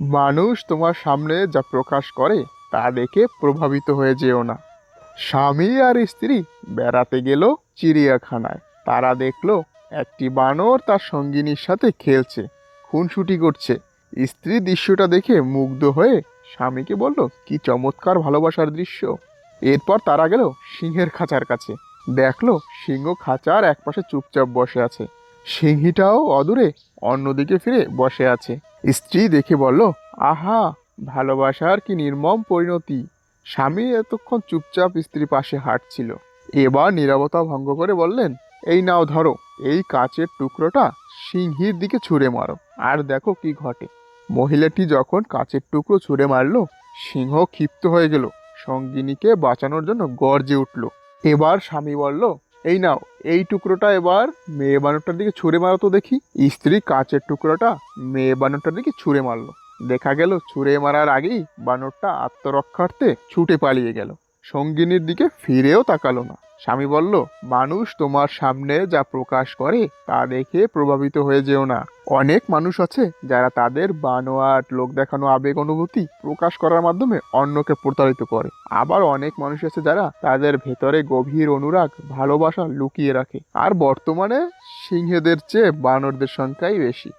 মানুষ তোমার সামনে যা প্রকাশ করে, তা দেখে প্রভাবিত হয়ে যেও না। স্বামী আর স্ত্রী বেড়াতে গেল চিড়িয়াখানায়। তারা দেখল, একটি বানর তার সঙ্গিনীর সাথে খেলছে, খুনসুটি করছে। স্ত্রী দৃশ্যটা দেখে মুগ্ধ হয়ে স্বামীকে বলল, কি চমৎকার ভালোবাসার দৃশ্য। এরপর তারা গেল সিংহের খাঁচার কাছে। দেখল, সিংহ খাঁচার একপাশে চুপচাপ বসে আছে। সিংহীটাও অদূরে অন্যদিকে ফিরে বসে আছে। স্ত্রী দেখে বলল, আহা, ভালোবাসার কি নির্মম পরিণতি। স্বামী এতক্ষণ চুপচাপ স্ত্রীর পাশে হাঁটছিল। এবার নীরবতা ভঙ্গ করে বললেন, এই নাও ধরো, এই কাচের টুকরোটা সিংহীর দিকে ছুঁড়ে মারো, আর দেখো কি ঘটে। মহিলাটি যখন কাচের টুকরো ছুঁড়ে মারলো, সিংহ ক্ষিপ্ত হয়ে গেল, সঙ্গিনীকে বাঁচানোর জন্য গর্জে উঠল। এবার স্বামী বলল এই নাও, এই টুকরোটা এবার মেয়ে বানরটার দিকে ছুঁড়ে মারো তো দেখি। স্ত্রী কাচের টুকরোটা মেয়ে বানরটার দিকে ছুঁড়ে মারলো। দেখা গেল, ছুঁড়ে মারার আগেই বানরটা আত্মরক্ষার্থে ছুটে পালিয়ে গেল। সঙ্গিনীর দিকে ফিরেও তাকালো না। স্বামী বলল, মানুষ তোমার সামনে যা প্রকাশ করে তা দেখে প্রভাবিত হয়ে যেও না। অনেক মানুষ আছে যারা তাদের বানোয়াট লোক দেখানো আবেগ অনুভূতি প্রকাশ করার মাধ্যমে অন্যকে প্রতারিত করে। আবার অনেক মানুষ আছে যারা তাদের ভেতরে গভীর অনুরাগ, ভালোবাসা লুকিয়ে রাখে। আর বর্তমানে সিংহেদের চেয়ে বানরদের সংখ্যাই বেশি।